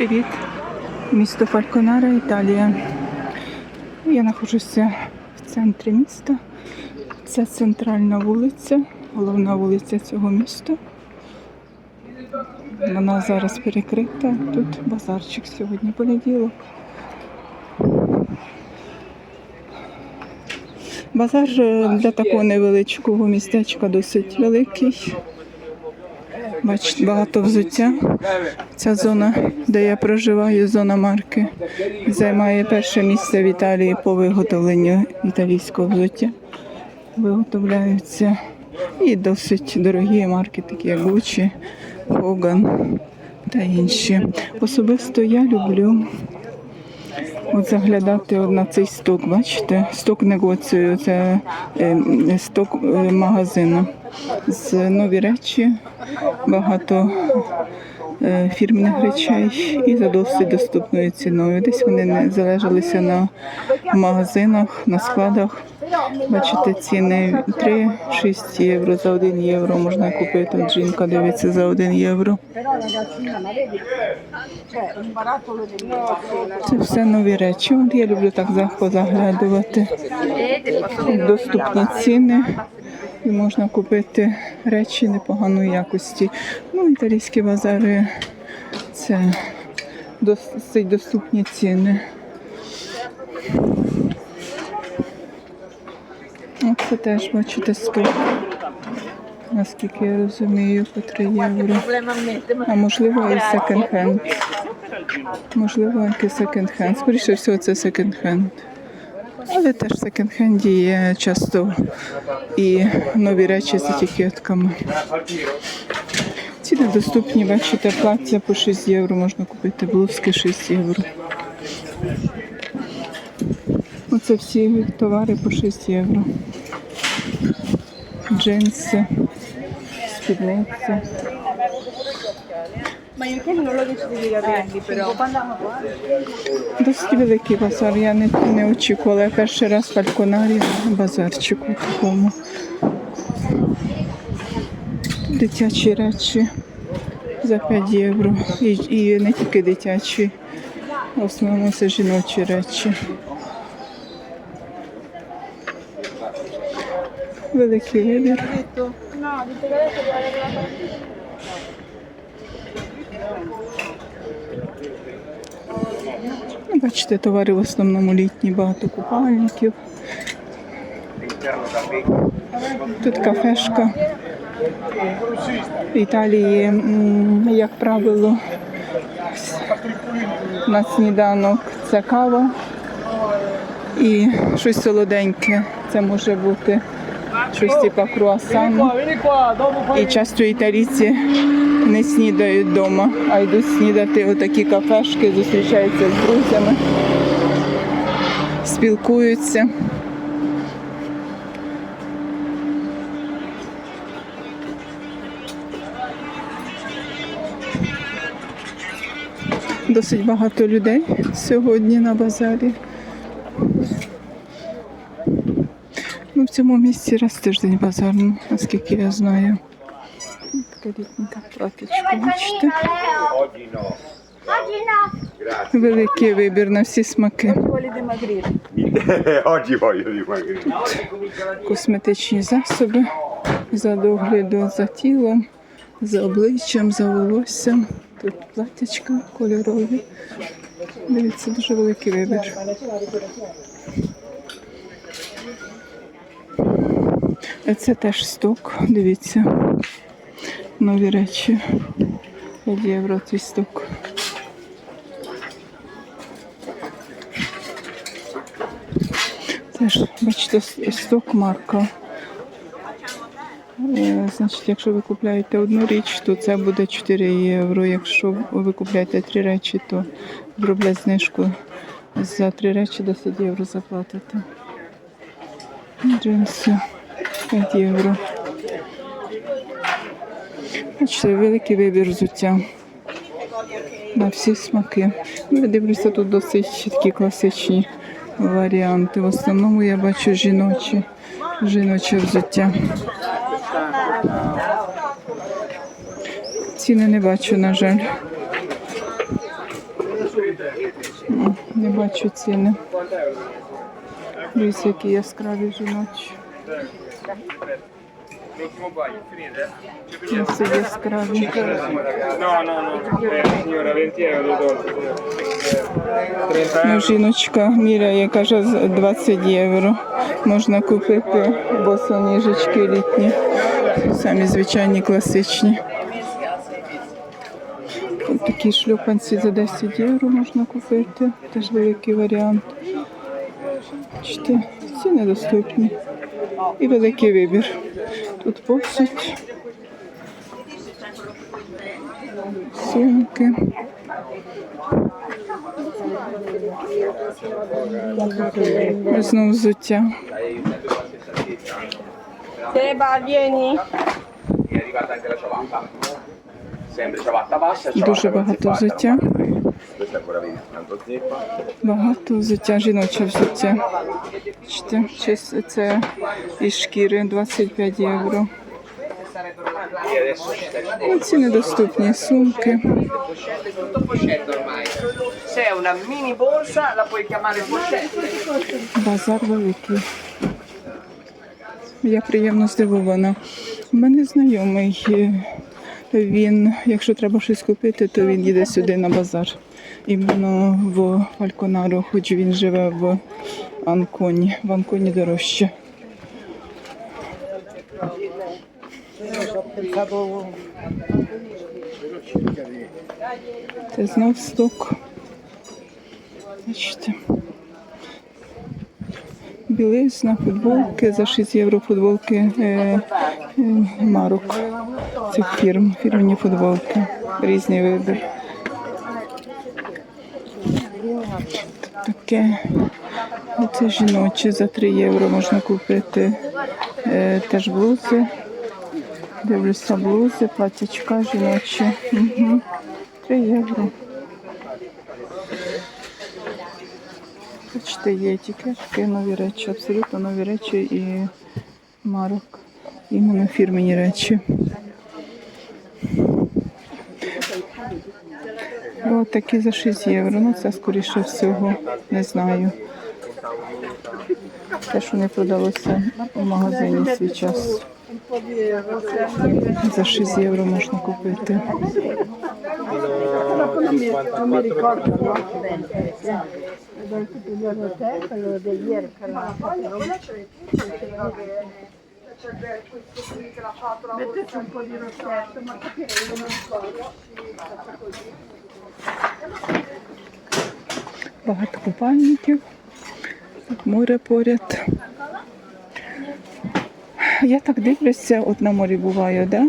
Привіт! Місто Фальконара, Італія. Я знаходжуся в центрі міста. Це центральна вулиця, головна вулиця цього міста. Вона зараз перекрита. Тут базарчик сьогодні понеділок. Базар е, для такого невеличкого містечка досить великий. Бачите, багато взуття. Ця зона, де я проживаю, зона марки, займає перше місце в Італії по виготовленню італійського взуття. Виготовляються і досить дорогі марки, такі як Gucci, Hogan та інші. Особисто я люблю от заглядати от на цей сток. Бачите, сток негоцію, це е, сток е, магазину. З нові речі, багато фірмних речей і за досить доступною ціною. Десь вони не залежалися на магазинах, на складах. Бачите, ціни 3-6 євро за 1 євро можна купити. От жінка дивиться за 1 євро. Це все нові речі. От я люблю так за- позаглядувати. Доступні ціни. І можна купити речі непоганої якості. Ну, італійські базари це досить доступні ціни. Оце теж, бачите, сток. Наскільки я розумію, по 3 євро. А можливо і секонд-хенд. Можливо, якийсь секонд-хенд. Скоріше всього, це секонд-хенд. Але теж в секонд-хенді є часто і нові речі з етикетками. Ціни доступні, бачите, плаття по 6 євро можна купити, блузки 6 євро. Оце всі товари по 6 євро. Джинси, спідниці. Ma io non lo decido di capirli, però. Досить великий базар. Я не, не очікувала. Я перший раз в Фальконарі на базарчику такому. Дитячі речі за 5 євро. І, і не тільки дитячі, в основному це жіночі речі. Великий вибір. Бачите, товари в основному літні, багато купальників. Тут кафешка. В Італії, як правило, на сніданок це кава і щось солоденьке. Це може бути щось типу круасану. І часто італійці не снідають вдома, а йдуть снідати у такі кафешки, зустрічаються з друзями, спілкуються. Досить багато людей сьогодні на базарі. Ну, в цьому місці раз тиждень базар, наскільки я знаю. Літненька платічка, бачите. Великий вибір на всі смаки. Dimagrire. Косметичні засоби за догляду за тілом, за обличчям, за волоссям. Тут платячка кольорові. Дивіться, дуже великий вибір. Це теж сток, дивіться. Нові речі. 5 євро цей сток. Теж, бачите, сток марка. Е, Значить, якщо ви купляєте одну річ, то це буде 4 євро. Якщо ви купляєте три речі, то зроблять знижку за три речі 10 євро заплатите. Джинси 5 євро. Бачите, великий вибір взуття. На всі смаки. Я дивлюся, тут досить такі класичні варіанти. В основному я бачу жіночі, жіноче взуття. Ціни не бачу, на жаль. Не бачу ціни. Дивіться, які яскраві жіночі. Це яскраві. No, no, no, eh, signora, 20 euro tolto. 30 Ну, жіночка міряє, каже, з 20 євро. Можна купити босоніжечки літні. Самі звичайні класичні. Ось такі шлюпанці за 10 євро можна купити. Теж великий варіант. Бачите, ціни доступні. І великий вибір. Тут посуд. Сумки. Знову взуття. Ciabatta bassa. Дуже багато взуття. Багато взуття, жіноче взуття. Це із шкіри 25 євро. Ну, ці недоступні сумки. tutto pochette ormai. Se è una mini borsa la puoi chiamare pochette. Базар великий. Я приємно здивована. У мене знайомий. е, Він, якщо треба щось купити, то він їде сюди на базар. Іменно в Фальконару, хоч він живе в Анконі. В Анконі дорожче. Це знов сток. Бачите. Білизна, футболки за 6 євро футболки е, е, марок цих фірм, фірмені футболки. Різний вибір. Таке. Це жіночі за 3 євро можна купити е, теж блузи. Дивлюся блузи, платячка жіночі. Угу. 3 євро. Бачите, є етикетки, нові речі, абсолютно нові речі і марок. Іменно фірмені речі. Ось такі за 6 євро. Ну це скоріше всього, не знаю. Те, що не продалося в магазині свій час. За 6 євро можна купити. Багато купальників, море поряд. Я так дивлюся, от на морі буваю, да?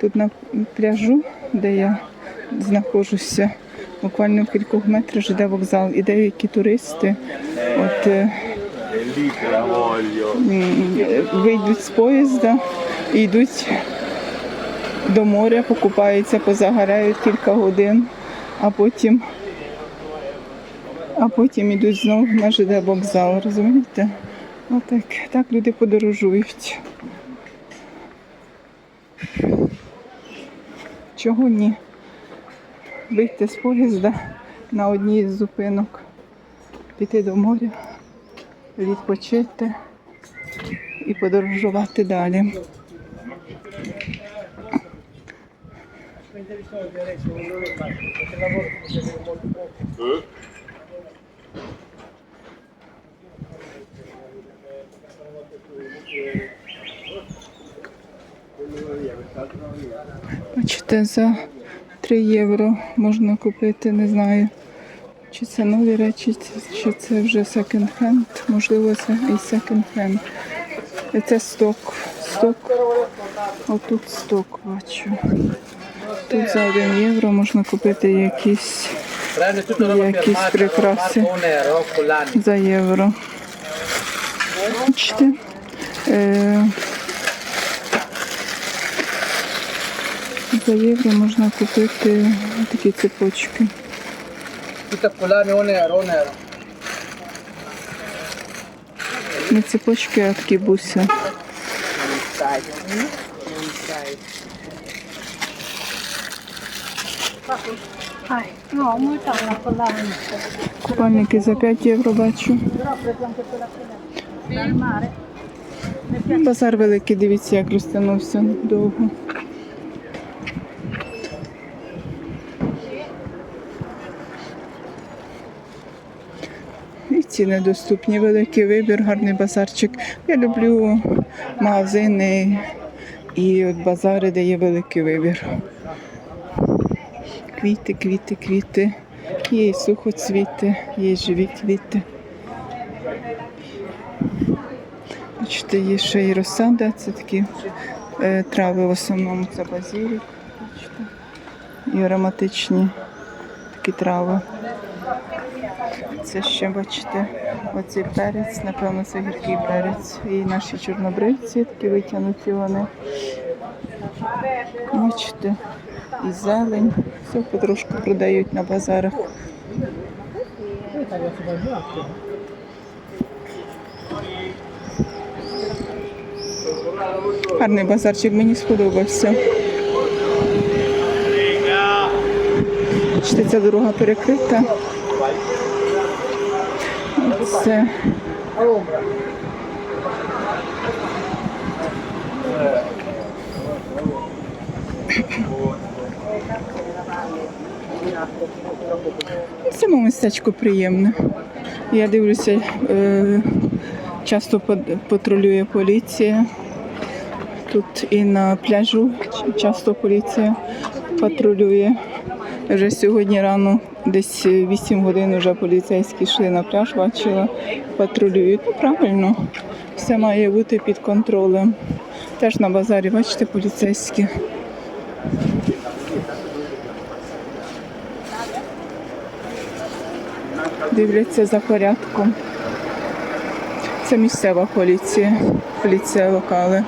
Тут на пляжу, де я знаходжуся, буквально в кількох метрах жде вокзал. І деякі туристи от, е, вийдуть з поїзда і йдуть до моря, покупаються, позагорають кілька годин, а потім, а потім йдуть знову на ЖД вокзал, розумієте? Отак, так люди подорожують. Чого ні? Вийти з поїзда на одній з зупинок, піти до моря, відпочити і подорожувати далі. Бачите, за 3 євро можна купити, не знаю, чи це нові речі, чи це вже секонд-хенд. Можливо, це і секонд-хенд. Це сток. Сток. Отут сток бачу. Тут за 1 євро можна купити якісь Якісь прикраси. за євро. Бачите? Е, за євро можна купити такі цепочки. Tutto collane o nero, Не цепочки, а такі буси. Купальники за 5 євро бачу. Базар великий, дивіться, як розтягнувся довго. Ціни доступні, великий вибір, гарний базарчик. Я люблю магазини і от базари, де є великий вибір. Квіти, квіти, квіти. Є і сухоцвіти, є і живі квіти. Бачите, є ще і розсада, це такі е, трави в основному це базилік. І ароматичні такі трави. Це ще, бачите, оцей перець, напевно, це гіркий перець. І наші чорнобривці, такі витягнуті вони. Бачите, і зелень. Все потрошку продають на базарах. Гарний базарчик, мені сподобався. Бачите, ця дорога перекрита. Це В цьому містечку приємно. Я дивлюся, е, часто патрулює поліція. Тут і на пляжу часто поліція патрулює. Вже сьогодні рано, десь 8 годин вже поліцейські йшли на пляж, бачила, патрулюють. Ну, правильно, все має бути під контролем. Теж на базарі, бачите, поліцейські. Дивляться за порядком. Це місцева поліція, поліція локали.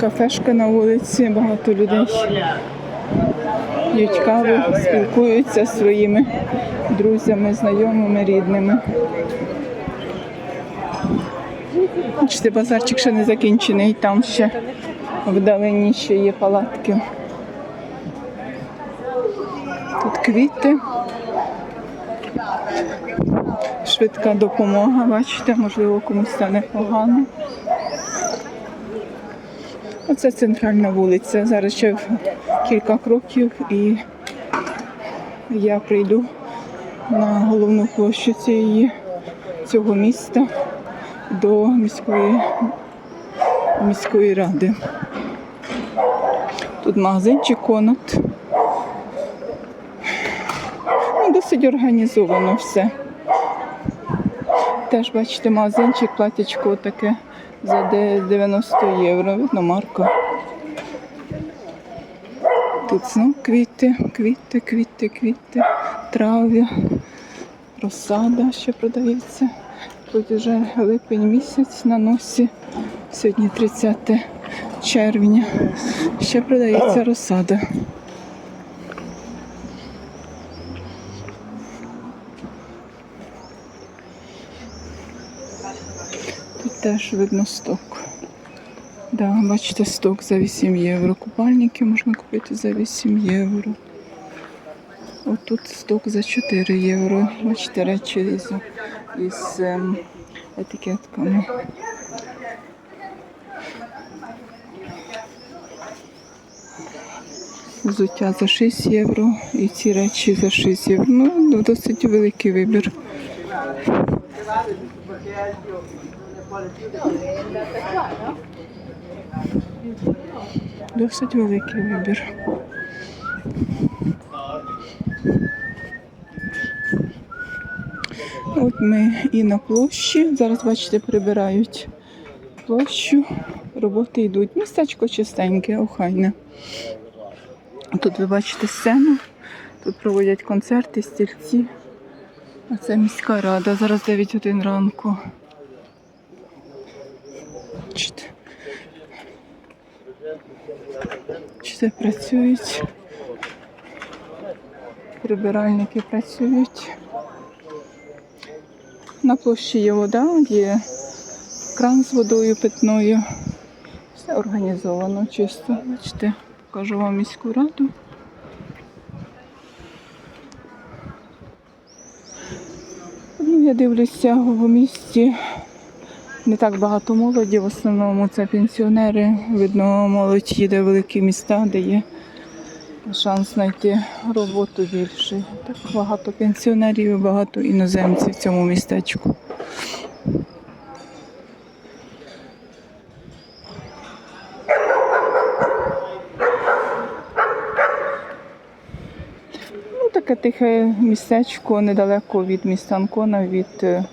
Кафешка на вулиці, багато людей п'ють каву, спілкуються зі своїми друзями, знайомими, рідними. Бачите, базарчик ще не закінчений, там ще вдалині ще є палатки. Тут квіти. Швидка допомога, бачите, можливо, комусь стане погано. Оце центральна вулиця. Зараз ще кілька кроків і я прийду на головну площу цієї, цього міста до міської, міської ради. Тут магазинчик Конат. Ну, Досить організовано все. Теж бачите, магазинчик, платячко таке за 90 євро. Видно, марка. Тут знов квіти, квіти, квіти, квіти, трави, розсада ще продається. Тут вже липень місяць на носі. Сьогодні 30 червня. Ще продається розсада. Теж видно сток. Да, бачите, сток за 8 євро. Купальники можна купити за 8 євро. Отут сток за 4 євро. Бачите, речі із, із ем, етикетками. Взуття за 6 євро і ці речі за 6 євро. Ну, досить великий вибір. Досить великий вибір. От ми і на площі. Зараз, бачите, прибирають площу. Роботи йдуть. Містечко чистеньке, охайне. Тут ви бачите сцену. Тут проводять концерти, стільці. А це міська рада. Зараз 9 годин ранку. Бачите. Чи працюють? Прибиральники працюють. На площі є вода, є кран з водою питною. Все організовано чисто. Бачите, покажу вам міську раду. Ну, я дивлюся в місті не так багато молоді, в основному це пенсіонери. Видно, молодь їде в великі міста, де є шанс знайти роботу більше. Так багато пенсіонерів, і багато іноземців в цьому містечку. Ну, таке тихе містечко недалеко від міста Анкона, від е,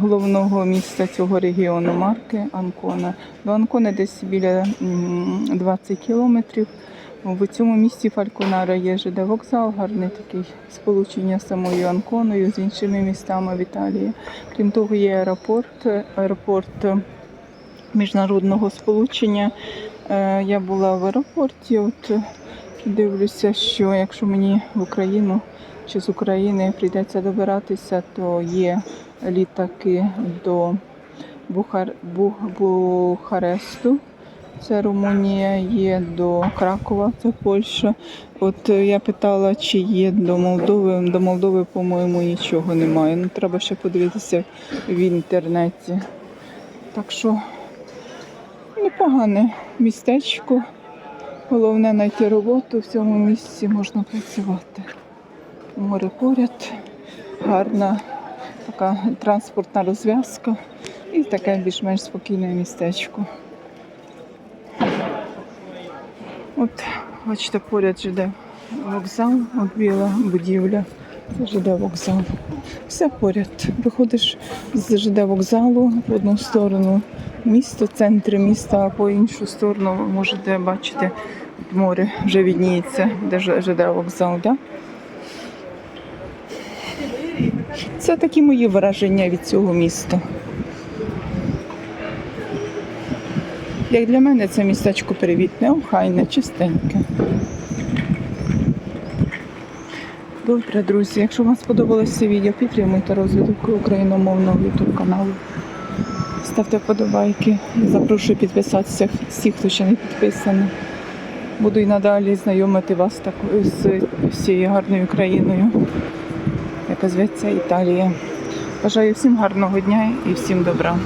головного міста цього регіону марки Анкона. До Анкони десь біля м, 20 кілометрів. В цьому місті Фальконара є ЖД вокзал, гарне таке сполучення з самою Анконою, з іншими містами в Італії. Крім того, є аеропорт, аеропорт міжнародного сполучення. Е, Я була в аеропорті. От дивлюся, що якщо мені в Україну чи з України прийдеться добиратися, то є літаки до Бухар... Бу... Бухаресту. Це Румунія, є до Кракова, це Польща. От е, я питала, чи є до Молдови. До Молдови, по-моєму, нічого немає. Ну, треба ще подивитися в інтернеті. Так що непогане містечко. Головне знайти роботу в цьому місці можна працювати. Море поряд, гарна така транспортна розв'язка і таке більш-менш спокійне містечко. От, бачите, поряд ЖД вокзал, от біла будівля. Це ЖД вокзал. Все поряд. Виходиш з ЖД вокзалу в одну сторону місто, центр міста, а по іншу сторону можете бачити море вже відніється, де ЖД вокзал. Да? Це такі мої враження від цього міста. Як для мене це містечко привітне, охайне, чистеньке. Добре, друзі, якщо вам сподобалося це відео, підтримуйте розвиток україномовного YouTube каналу. Ставте вподобайки. Запрошую підписатися всіх, хто ще не підписаний. Буду і надалі знайомити вас з всією гарною країною, зветься Італія. Бажаю всім гарного дня і всім добра.